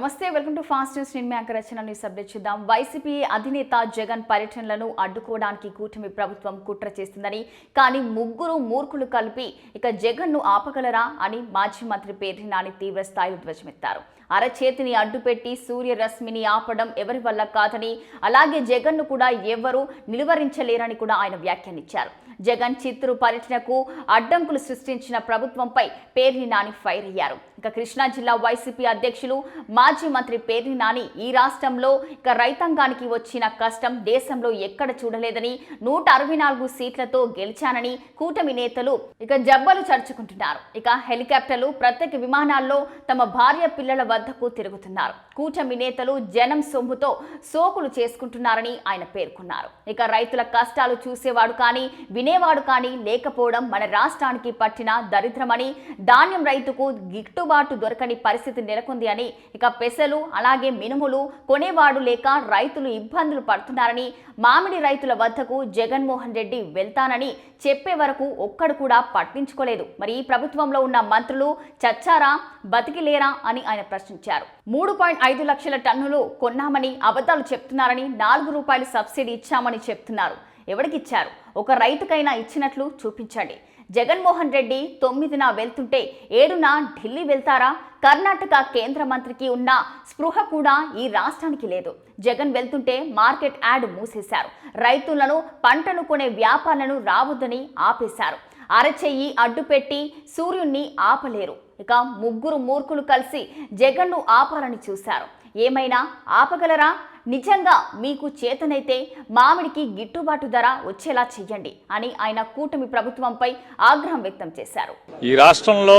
నమస్తే welcome to fast news. నేను మీ రచన. న్యూస్ అప్డేట్ చూద్దాం. వైసీపీ అధినేత జగన్ పర్యటనలను అడ్డుకోవడానికి కూటమి ప్రభుత్వం కుట్ర చేస్తుందని కానీ ముగ్గురు మూర్ఖులు కలిపి ఇక జగన్ను ఆపగలరా అని మాజీ మంత్రి పేర్ని నాని తీవ్ర స్థాయిలో ధ్వజమెత్తారు. అరచేతిని అడ్డుపెట్టి సూర్యరశ్మిని ఆపడం ఎవరి వల్ల కాదని అలాగే జగన్ను కూడా ఎవరూ నిలువరించలేరని కూడా ఆయన వ్యాఖ్యానించారు. జగన్ చిత్తూరు పర్యటనకు అడ్డంకులు సృష్టించిన ప్రభుత్వంపై పేర్ని నాని ఫైర్ అయ్యారు. ఇక కృష్ణా జిల్లా వైసీపీ అధ్యక్షులు మాజీ మంత్రి పేర్ని నాని ఈ రాష్ట్రంలో ఇక రైతాంగానికి వచ్చిన కష్టం దేశంలో ఎక్కడ చూడలేదని నూట అరవై నాలుగు సీట్లతో గెలిచానని కూటమి నేతలు ఇక జబ్బలు చర్చుకుంటున్నారు. ఇక హెలికాప్టర్లు ప్రత్యేక విమానాల్లో తమ భార్య పిల్లల వద్దకు తిరుగుతున్నారు. కూటమి నేతలు జనం సొమ్ముతో సోకులు చేసుకుంటున్నారని ఆయన పేర్కొన్నారు. ఇక రైతుల కష్టాలు చూసేవాడు కానీ వినేవాడు కానీ లేకపోవడం మన రాష్ట్రానికి పట్టిన దరిద్రమని ధాన్యం రైతుకు గిట్టుబాటు దొరకని పరిస్థితి నెలకొంది అని ఇక పెసలు అలాగే మినుములు కొనేవాడు లేక రైతులు ఇబ్బందులు పడుతున్నారని మామిడి రైతుల వద్దకు జగన్మోహన్ రెడ్డి వెళ్తానని చెప్పే వరకు ఒక్కడు కూడా పట్టించుకోలేదు. మరి ఈ ప్రభుత్వంలో ఉన్న మంత్రులు చచ్చారా బతికిలేరా అని ఆయన ప్రశ్నించారు. మూడు పాయింట్ ఐదు లక్షల టన్నులు కొన్నామని అబద్ధాలు చెప్తున్నారని నాలుగు రూపాయలు సబ్సిడీ ఇచ్చామని చెప్తున్నారు. ఎవరికిచ్చారు ఒక రైతుకైనా ఇచ్చినట్లు చూపించండి. జగన్మోహన్ రెడ్డి తొమ్మిదిన వెళ్తుంటే ఏడున ఢిల్లీ వెళ్తారా? కర్ణాటక కేంద్ర మంత్రికి ఉన్న స్పృహ కూడా ఈ రాష్ట్రానికి లేదు. జగన్ వెళ్తుంటే మార్కెట్ యాడ్ మూసేశారు. రైతులను పంటను కొనే వ్యాపారులను రావద్దని ఆపేశారు. అరచెయ్యి అడ్డుపెట్టి సూర్యుణ్ణి ఆపలేరు. ఇక ముగ్గురు మూర్ఖులు కలిసి జగన్ను ఆపాలని చూశారు. ఏమైనా ఆపగలరా? నిజంగా మీకు చేతనైతే మామిడికి గిట్టుబాటు ధర వచ్చేలా చెయ్యండి అని ఆయన కూటమి ప్రభుత్వంపై ఆగ్రహం వ్యక్తం చేశారు. ఈ రాష్ట్రంలో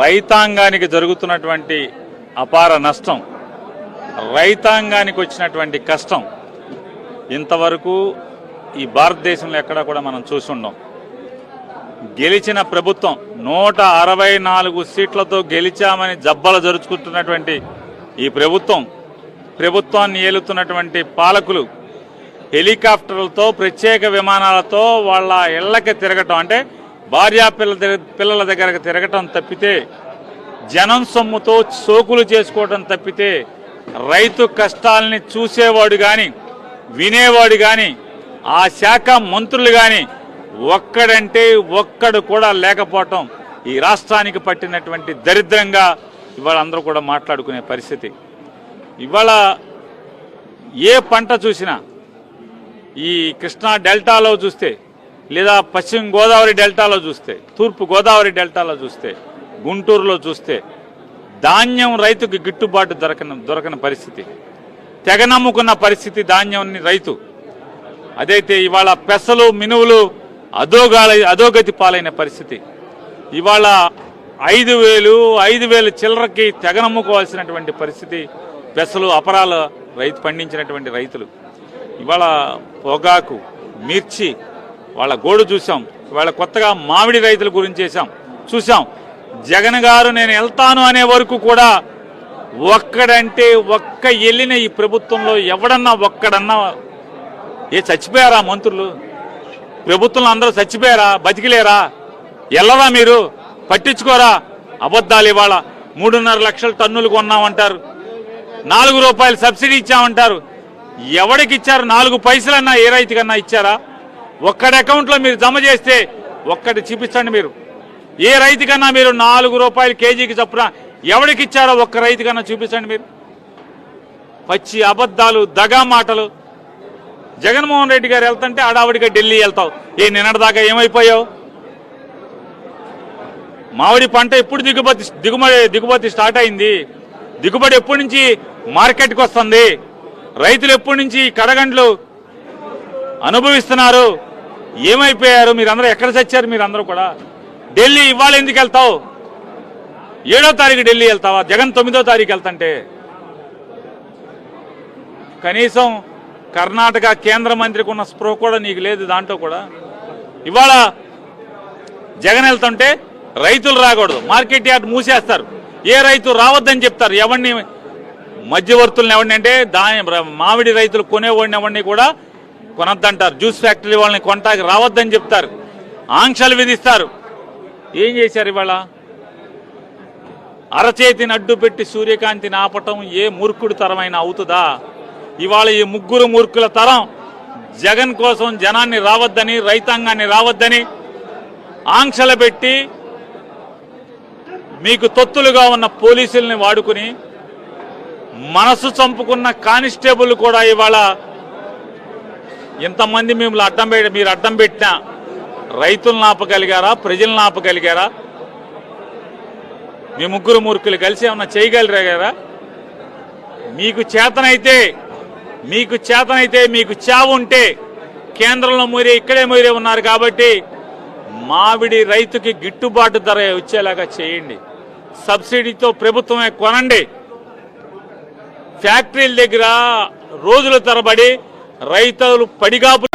రైతాంగానికి జరుగుతున్నటువంటి అపార నష్టం రైతాంగానికి వచ్చినటువంటి కష్టం ఇంతవరకు ఈ భారతదేశంలో ఎక్కడా కూడా మనం చూసుండం గెలిచిన ప్రభుత్వం నూట అరవై నాలుగు సీట్లతో గెలిచామని జబ్బలు జరుచుకుంటున్నటువంటి ఈ ప్రభుత్వం ప్రభుత్వాన్ని ఏలుతున్నటువంటి పాలకులు హెలికాప్టర్లతో ప్రత్యేక విమానాలతో వాళ్ళ ఇళ్ళకి తిరగటం అంటే భార్యా పిల్ల దగ్గర- పిల్లల దగ్గరకు తిరగటం తప్పితే జనం సొమ్ముతో సోకులు చేసుకోవడం తప్పితే రైతు కష్టాలని చూసేవాడు కానీ వినేవాడు కానీ ఆ శాఖ మంత్రులు కానీ ఒక్కడంటే ఒక్కడు కూడా లేకపోవటం ఈ రాష్ట్రానికి పట్టినటువంటి దరిద్రంగా ఇవాళ అందరూ కూడా మాట్లాడుకునే పరిస్థితి. ఇవాళ ఏ పంట చూసినా ఈ కృష్ణా డెల్టాలో చూస్తే లేదా పశ్చిమ గోదావరి డెల్టాలో చూస్తే తూర్పు గోదావరి డెల్టాలో చూస్తే గుంటూరులో చూస్తే ధాన్యం రైతుకు గిట్టుబాటు దొరకని దొరకని పరిస్థితి. తెగ నమ్ముకున్న పరిస్థితి ధాన్యాన్ని రైతు. అదైతే ఇవాళ పెసలు మినువులు అధోగాల అధోగతి పాలైన పరిస్థితి. ఇవాళ ఐదు వేలు ఐదు వేలు చిల్లరకి తెగనమ్ముకోవాల్సినటువంటి పరిస్థితి పెసలు అపరాలు రైతు పండించినటువంటి రైతులు. ఇవాళ పొగాకు మిర్చి వాళ్ళ గోడు చూసాం ఇవాళ కొత్తగా మామిడి రైతుల గురించి చేశాం. చూసాం జగన్ గారు నేను వెళ్తాను అనే వరకు కూడా ఒక్కడంటే ఒక్క వెళ్ళిన ఈ ప్రభుత్వంలో ఎవడన్నా ఒక్కడన్నా ఏ చచ్చిపోయారా మంత్రులు? ప్రభుత్వంలో అందరూ చచ్చిపోయారా? బతికిలేరా? వెళ్ళరా మీరు? పట్టించుకోరా. అబద్ధాలు ఇవాళ మూడున్నర లక్షల టన్నులు కొన్నామంటారు. నాలుగు రూపాయలు సబ్సిడీ ఇచ్చామంటారు. ఎవడికి ఇచ్చారు? నాలుగు పైసలన్నా ఏ రైతుకన్నా ఇచ్చారా? ఒక్కడి అకౌంట్లో మీరు జమ చేస్తే ఒక్కటి చూపించండి మీరు. ఏ రైతుకన్నా మీరు నాలుగు రూపాయలు కేజీకి చొప్పున ఎవడికి ఇచ్చారో ఒక్క రైతుకన్నా చూపించండి మీరు. పచ్చి అబద్ధాలు దగా మాటలు. జగన్మోహన్ రెడ్డి గారు వెళ్తుంటే ఆడావిడిగా ఢిల్లీ వెళ్తావు. ఏ నిన్నటిదాకా ఏమైపోయావు? మామిడి పంట ఎప్పుడు దిగుబడి దిగుబడి దిగుబడి స్టార్ట్ అయింది? దిగుబడి ఎప్పటి నుంచి మార్కెట్కి వస్తుంది? రైతులు ఎప్పటి నుంచి కడగండ్లు అనుభవిస్తున్నారు? ఏమైపోయారు? మీరందరూ ఎక్కడ చచ్చారు? మీరందరూ కూడా. ఢిల్లీ ఇవాళ ఎందుకు వెళ్తావు? ఏడో తారీఖు ఢిల్లీ వెళ్తావా? జగన్ తొమ్మిదో తారీఖు వెళ్తంటే. కనీసం కర్ణాటక కేంద్ర మంత్రికి ఉన్న స్పృహ కూడా నీకు లేదు దాంట్లో కూడా. ఇవాళ జగన్ వెళ్తుంటే రైతులు రాకూడదు. Market yard మూసేస్తారు. ఏ రైతు రావద్దని చెప్తారు. ఎవరిని మధ్యవర్తులను ఎవరిని అంటే దాని మామిడి రైతులు కొనేవాడిని ఎవరిని కూడా కొనద్దంటారు. జ్యూస్ ఫ్యాక్టరీ వాళ్ళని కొంటాకి రావద్దని చెప్తారు. ఆంక్షలు విధిస్తారు. ఏం చేశారు ఇవాళ? అరచేతిని అడ్డు పెట్టి సూర్యకాంతిని ఆపటం ఏ మూర్ఖుడి తరమైన అవుతుందా? ఇవాళ ఈ ముగ్గురు మూర్ఖుల తరం జగన్ కోసం జనాన్ని రావద్దని రైతాంగాన్ని రావద్దని ఆంక్షలు పెట్టి మీకు తొత్తులుగా ఉన్న పోలీసుల్ని వాడుకుని మనసు చంపుకున్న కానిస్టేబుల్ కూడా ఇవాళ ఇంతమంది మిమ్మల్ని అడ్డం పెట్టి మీరు అడ్డం పెట్టినా రైతులను ఆపగలిగారా? ప్రజలను ఆపగలిగారా? మీ ముగ్గురు మూర్ఖులు కలిసి ఏమన్నా చేయగలిగారా మీకు చేతనైతే మీకు చేతనైతే మీకు చావు ఉంటే కేంద్రంలో మోరే ఇక్కడే మోరే ఉన్నారు కాబట్టి మామిడి రైతుకి గిట్టుబాటు ధర వచ్చేలాగా చేయండి. సబ్సిడీతో ప్రభుత్వమే కొనండి. ఫ్యాక్టరీల దగ్గర రోజుల తరబడి రైతులు పడిగాపు